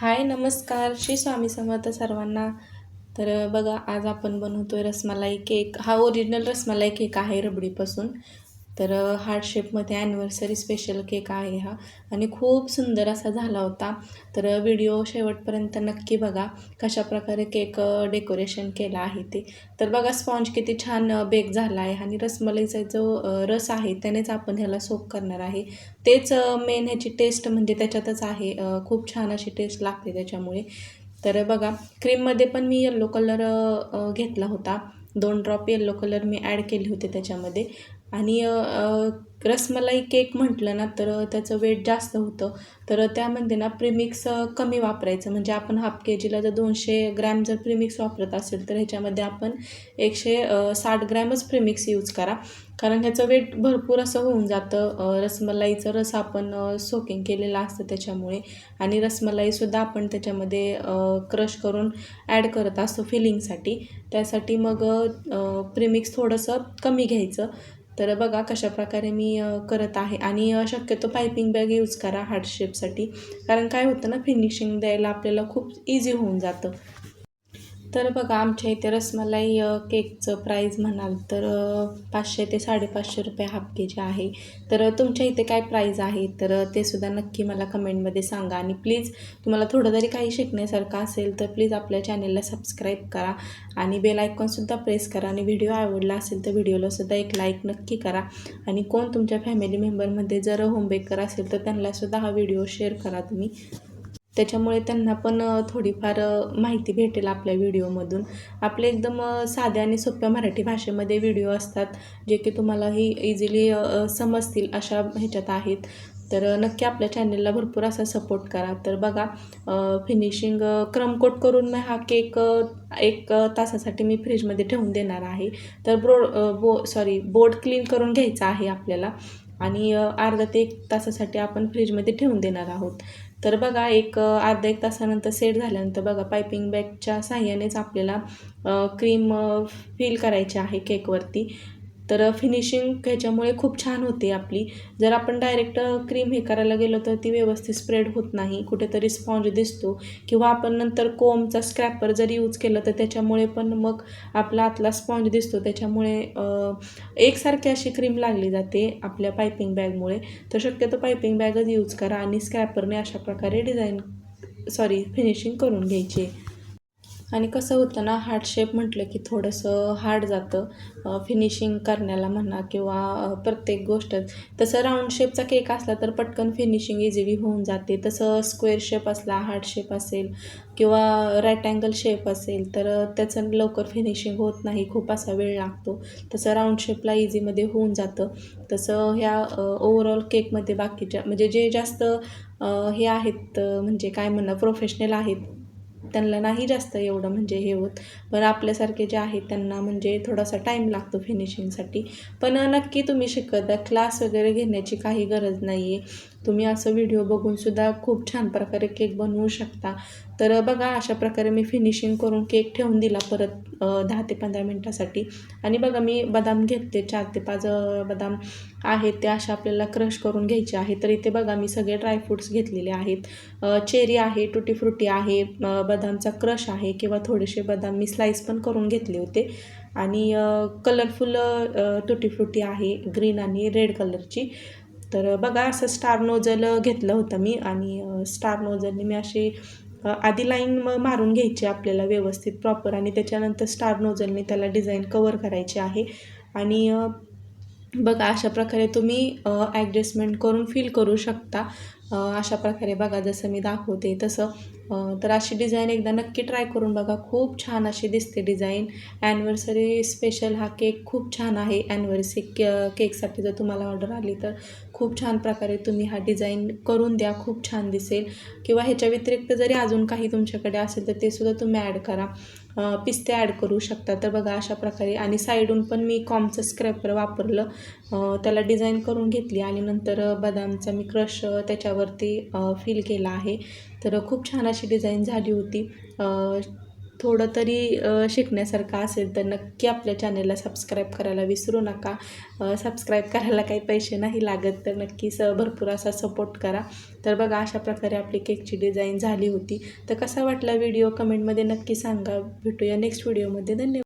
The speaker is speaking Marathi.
हाय नमस्कार. श्री स्वामी समर्थ सर्वांना. तर बघा आज आपण बनवतोय रसमलाई केक. हा ओरिजिनल रसमलाई केक आहे रबडीपासून. तर हार्ट शेपमध्ये ॲनिव्हर्सरी स्पेशल केक आहे हा. आणि खूप सुंदर असा झाला होता. तर व्हिडिओ शेवटपर्यंत नक्की बघा कशा प्रकारे केक डेकोरेशन केलं आहे ते. तर बघा स्पॉन्ज किती छान बेक झाला आहे आणि रसमलाईचा जो रस आहे त्यानेच आपण ह्याला सोप करणार आहे. तेच मेन ह्याची टेस्ट म्हणजे त्याच्यातच आहे. खूप छान अशी टेस्ट लागते त्याच्यामुळे. तर बघा क्रीममध्ये पण मी येल्लो कलर घेतला होता. दोन ड्रॉप येल्लो कलर मी ॲड केले होते त्याच्यामध्ये. आणि रसमलाई केक म्हटलं ना तर त्याचं वेट जास्त होतं. तर त्यामध्ये ना प्रीमिक्स कमी वापरायचं. म्हणजे आपण हाफ के जीला जर दोनशे ग्रॅम जर प्रीमिक्स वापरत असेल तर ह्याच्यामध्ये आपण एकशे साठ ग्रॅमच प्रीमिक्स यूज करा. कारण ह्याचं वेट भरपूर असं होऊन जातं. रसमलाईचं रस आपण सोकिंग केलेलं असतं त्याच्यामुळे. आणि रसमलाईसुद्धा आपण त्याच्यामध्ये क्रश करून ॲड करत असतो फिलिंगसाठी. त्यासाठी मग प्रीमिक्स थोडंसं कमी घ्यायचं. तर बघा कशा प्रकारे मी करत आहे. आणि शक्यतो पायपिंग बॅग यूज करा हार्ट शेपसाठी. कारण काय होतं ना फिनिशिंग द्यायला आपल्याला खूप इझी होऊन जातं. तर बघा आमच्या इथे रसमलाई केकचं प्राईज म्हणाल तर पाचशे ते साडेपाचशे रुपये हाफ के जी आहे. तर तुमच्या इथे काय प्राईज आहे? तर ते सुद्धा नक्की मला कमेंटमध्ये सांगा. आणि प्लीज तुम्हाला थोडं जरी काही शिकण्यासारखं असेल तर प्लीज आपल्या चॅनेलला सबस्क्राईब करा. आणि बेल आयकॉनसुद्धा प्रेस करा. आणि व्हिडिओ आवडला असेल तर व्हिडिओला सुद्धा एक लाईक नक्की करा. आणि कोण तुमच्या फॅमिली मेंबरमध्ये जर होम बेकर असेल तर त्यांनासुद्धा हा व्हिडिओ शेअर करा तुम्ही. त्याच्यामुळे त्यांना पण थोडीफार माहिती भेटेल आपल्या व्हिडिओमधून. आपले एकदम साध्या आणि सोप्या मराठी भाषेमध्ये व्हिडिओ असतात जे की तुम्हालाही इझिली समजतील अशा ह्याच्यात आहेत. तर नक्की आपल्या चॅनलला भरपूर असा सपोर्ट करा. तर बघा फिनिशिंग क्रमकोट करून मी हा केक एक तासासाठी मी फ्रीजमध्ये ठेवून देणार आहे. तर ब्रो बो सॉरी बोर्ड क्लीन करून घ्यायचा आहे आपल्याला. आणि अर्धा ते एक तासासाठी आपण फ्रीजमध्ये ठेवून देणार आहोत. तर बघा एक अर्धा एक तासानंतर सेट झाल्यानंतर बघा पायपिंग बॅगच्या साह्यानेच आपल्याला क्रीम फील करायची आहे केकवरती तर फिनिशिंग ह्याच्यामुळे खूप छान होते आपली. जर आपण डायरेक्ट क्रीम हे करायला गेलो तर ती व्यवस्थित स्प्रेड होत नाही. कुठेतरी स्पॉन्ज दिसतो. किंवा आपण नंतर कोमचा स्क्रॅपर जर यूज केलं तर त्याच्यामुळे पण मग आपला आतला स्पॉन्ज दिसतो. त्याच्यामुळे एकसारखी अशी क्रीम लागली जाते आपल्या पायपिंग बॅगमुळे तर शक्यतो पायपिंग बॅगच यूज करा आणि स्क्रॅपरने अशा प्रकारे डिझाईन सॉरी फिनिशिंग करून घ्यायची. आणि कसं होतं ना हार्ट शेप म्हटलं की थोडंसं हार्ड जातं. फिनिशिंग करण्याला म्हणा किंवा प्रत्येक गोष्ट. तसं राऊंड शेपचा केक असला तर पटकन फिनिशिंग इझिली होऊन जाते. तसं स्क्वेअर शेप असला हार्ट शेप असेल किंवा रॅटँगल अँगल शेप असेल तर त्याचं लवकर फिनिशिंग होत नाही. खूप असा वेळ लागतो. तसं राऊंड शेपला इझीमध्ये होऊन जातं. तसं ह्या ओवरऑल केकमध्ये बाकीच्या म्हणजे जे जास्त हे आहेत म्हणजे काय म्हणणं प्रोफेशनल आहेत त्यांना नाही जास्त एवढं म्हणजे हे होत. पण आपल्यासारखे जे आहेत त्यांना म्हणजे थोडासा टाईम लागतो फिनिशिंगसाठी पण नक्की तुम्ही शिकत क्लास वगैरे घेण्याची काही गरज नाही आहे तुम्ही असं व्हिडिओ बघूनसुद्धा खूप छान प्रकारे केक बनवू शकता. तर बघा अशा प्रकारे मी फिनिशिंग करून केक ठेवून दिला परत दहा ते पंधरा मिनटासाठी. आणि बघा मी बदाम घेतले चार ते पाच बदाम आहेत ते अशा आपल्याला क्रश करून घ्यायचे आहे तर इथे बघा मी सगळे ड्रायफ्रूट्स घेतलेले आहेत. चेरी आहे टुटी फ्रुटी आहे बदामचा क्रश आहे किंवा थोडेसे बदाम मी स्लाईस पण करून घेतले होते. आणि कलरफुल टुटी फ्रुटी आहे ग्रीन आणि रेड कलरची तर बघा असं स्टार नोजल घेतलं होतं मी आणि स्टार नोजलने मी अशी आधी लाईन मारून घ्यायची आपल्याला व्यवस्थित प्रॉपर आणि त्याच्यानंतर स्टार नोजलने त्याला डिझाईन कवर करायची आहे. आणि बघा अशा प्रकारे तुम्ही ॲडजस्टमेंट करून फील करू शकता. अशा प्रकारे बघा जसं मी दाखवते तसं. तर अशी डिझाईन एकदा नक्की ट्राय करून बघा. खूप छान अशी दिसते डिझाईन ॲनिव्हर्सरी स्पेशल हा केक खूप छान आहे. ॲनिव्हर्सरी के केकसाठी जर तुम्हाला ऑर्डर आली तर खूप छान प्रकारे तुम्ही हा डिझाईन करून द्या. खूप छान दिसेल. किंवा ह्याच्या व्यतिरिक्त जरी अजून काही तुमच्याकडे असेल तर ते सुद्धा तुम्ही ॲड करा. पिस्ते ॲड करू शकता. तर बघा अशा प्रकारे. आणि साईडून पण मी कॉमचं स्क्रॅपर वापरलं. त्याला डिझाईन करून घेतली आणि नंतर बदामचा मी क्रश त्याच्यावरती फिल केला आहे. तर खूप छान अशी डिझाईन झाली होती. थोडं तरी शिकण्यासारखं असेल तर नक्की आपल्या चॅनेलला सबस्क्राईब करायला विसरू नका. सबस्क्राईब करायला काही पैसे नाही लागत तर नक्की स भरपूर असा सपोर्ट करा. तर बघा अशा प्रकारे आपली केकची डिझाईन झाली होती. तर कसा वाटला व्हिडिओ कमेंटमध्ये नक्की सांगा. भेटूया नेक्स्ट व्हिडिओमध्ये धन्यवाद.